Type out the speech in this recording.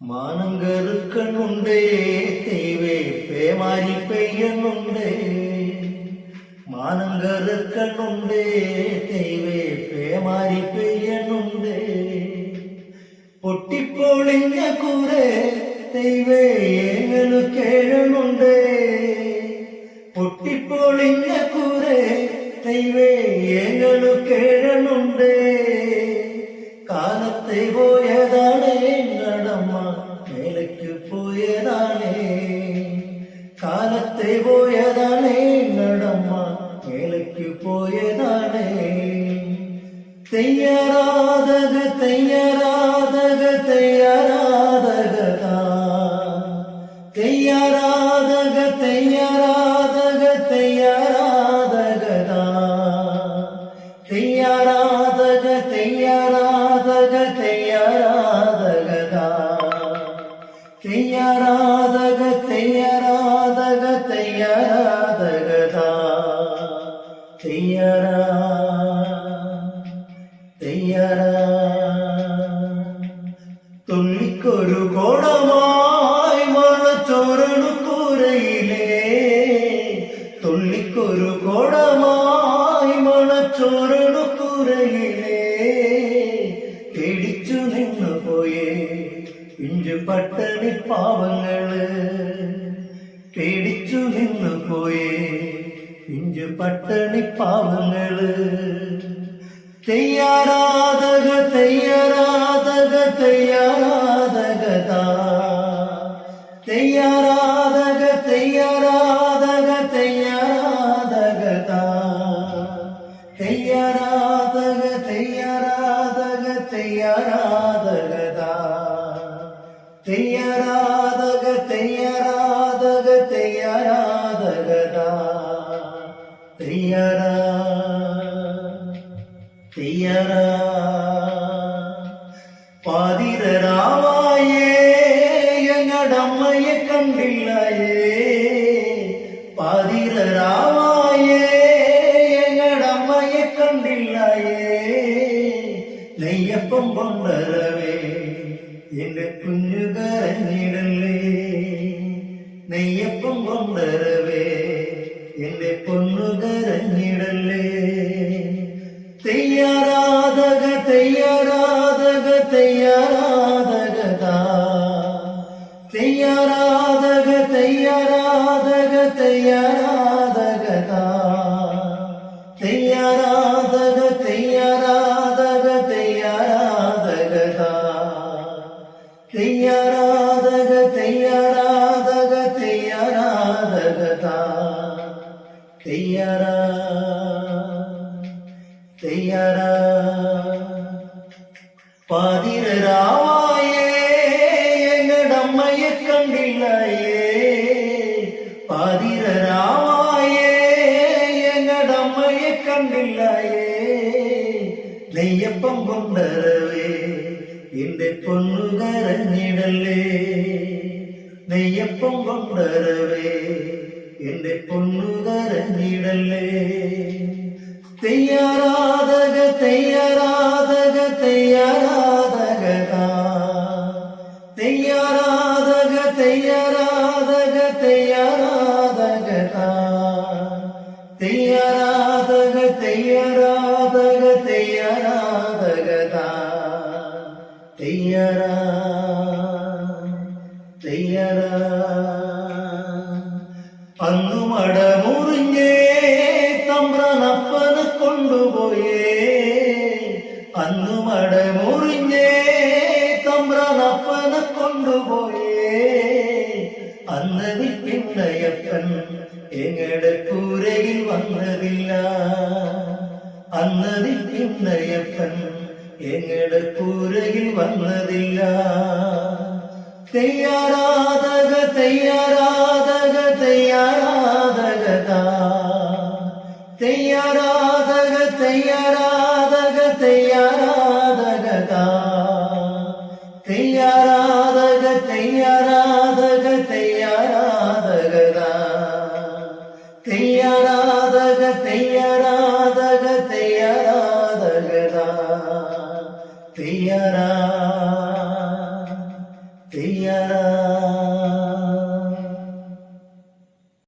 മാനം കറുക്കണുണ്ടേ തേവേ പേമാരി പെയ്യണുണ്ടേ മാനം കറുക്കണുണ്ടേ തേവേ പേമാരി പെയ്യണുണ്ടേ പൊട്ടിപ്പോളിഞ്ഞ കൂടെ തേവേ ഏങ്ങലു കേഴണുണ്ടേ പൊട്ടിപ്പോളിഞ്ഞ കൂടെ തൈവേ ഏങ്ങലു കേഴണുണ്ടേ കാലത്തെ പോയതാ മേലയ്ക്ക് പോയതാണ്. തയ്യാറാതക തയ്യാറാതക തയ്യാറാതക തയ്യാറാതക തയ്യാറാതക തയ്യാറാതക തയ്യാറാതക തയ്യാറാതക തയ്യാറാതക തയ്യാറാതക തെയ്യാറാതക തെയ്യാറാ തെയ്യാറാ. തുള്ളിക്കൊരു കോടമായി മണച്ചോരണു കൂരയിലേ തുള്ളിക്കൊരു കോടമായി മണച്ചോരണു കൂരയിലേ. പേടിച്ചു നിന്നു പോയേ പിഞ്ചു പട്ടണി പാവങ്ങൾ. പേടിച്ചു നിന്നു പോയേ இங்கு பட்டணி பாவங்களு. தெய்யாராதக தெய்யராதக தெய்யாராதகதா தெய்யாராதக தெய்யாராதக தெய்யாராதகதா தெய்யாராதக தெய்யாராதக தெய்யாரா തെയ്യാറാ തെയ്യാറാ പാതിരരാവായേ ഞങ്ങടമ്മയെ കണ്ടില്ലായേ പാതിരരാവായേ ഞങ്ങടമ്മയെ കണ്ടില്ലായേ നെയ്യപ്പം കൊണ്ടരവേ എന്റെ കുഞ്ഞു കരഞ്ഞിടല്ലേ തയ്യാറാതക തയ്യാറാതകത തയ്യാറാതക തയ്യാറാതക തയ്യാറാതകത തയ്യാറാതക തയ്യാറാതക തയ്യാറാതകത തയ്യാറാതക തയ്യാറാതക തയ്യാറാതകത തയ്യാറാ തയ്യാറാ. பாதிர ராமாயே எங்கடம்மையை கண்டில்லையே. பாதிர ராமாயே எங்கடம்மையை கண்டில்லையே. நெய்யப்பம் கொண்டரவே എന്റെ പൊന്നുകരഞ്ഞിടലേ നെയ്യപ്പം കൊണ്ടരവേ എന്റെ പൊന്നുകരഞ്ഞിടലേ തെയ്യാറാതക തെയ്യാറാതക തെയ്യാറാതക തെയ്യാറാതക തെയ്യാറാതക തെയ്യാറാതക തെയ്യാറാതക തെയ്യാറാതക തെയ്യാറാതക തെയ്യാറാ തെയ്യാറാ അന്നു മടമുറിഞ്ഞേ തമ്പ്രനപ്പന് കൊണ്ടുപോയേ. അന്നു മടമുറിഞ്ഞേ തമ്പ്രനപ്പന് കൊണ്ടുപോയേ. അന്ന് വിപ്പിണ്ടയപ്പൻ എങ്ങടെ കൂരയിൽ വന്നതില്ല. അന്ന് വിപ്പിണ്ടയപ്പൻ എങ്ങടെ കൂരയിൽ വന്നതില്ല. തെയ്യാറാതക തെയ്യാറാതക തെയ്യാറാതക തെയ്യാറാതക തെയ്യാറാതക തെയ്യാറാതക തെയ്യാറാതക തെയ്യാറാതക തെയ്യാറാതക തെയ്യാറാതക തെയ്യാറാതക തെയ്യാറാതക തെയ്യാറാ